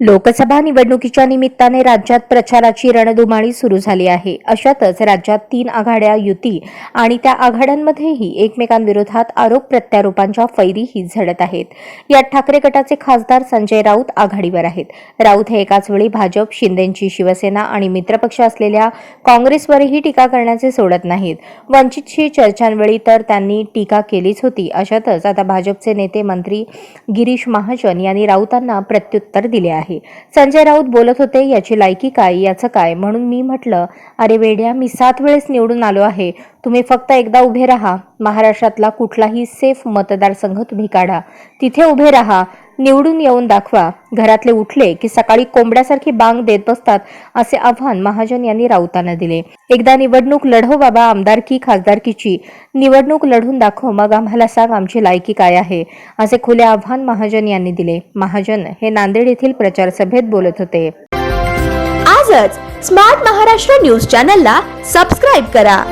लोकसभा निवडणुकीच्या निमित्ताने राज्यात प्रचाराची रणधुमाळी सुरू झाली आहे. अशातच राज्यात तीन आघाड्या युती आणि त्या आघाड्यांमध्येही एकमेकांविरोधात आरोप प्रत्यारोपांच्या फैरीही झडत आहेत. यात ठाकरे गटाचे खासदार संजय राऊत आघाडीवर आहेत. राऊत हे एकाच वेळी भाजप शिंदेची शिवसेना आणि मित्रपक्ष असलेल्या काँग्रेसवरही टीका करण्याचे सोडत नाहीत. वंचितशी चर्चांवेळी तर त्यांनी टीका केलीच होती. अशातच आता भाजपचे नेते मंत्री गिरीश महाजन यांनी राऊतांना प्रत्युत्तर दिले आहे. संजय राऊत बोलत होते याची लायकी काय याचं काय? म्हणून मी म्हटलं अरे वेड्या मी सात वेळेस निवडून आलो आहे. तुम्ही फक्त एकदा उभे राहा. महाराष्ट्रातला कुठलाही सेफ मतदारसंघ तुम्ही काढा. तिथे उभे राहा. निवडून येऊन दाखवा. घरातले उठले की सकाळी कोंबड्यासारखी बांग देत बसतात असे आव्हान महाजन यांनी राऊतांना दिले. एकदा निवडणूक लढव बाबा आमदारकी खासदारकीची निवडणूक लढून दाखव मग आम्हाला सांग आमची लायकी काय आहे असे खुले आव्हान महाजन यांनी दिले. महाजन हे नांदेड येथील प्रचार सभेत बोलत होते. आजच स्मार्ट महाराष्ट्र न्यूज चॅनलला सबस्क्राईब करा.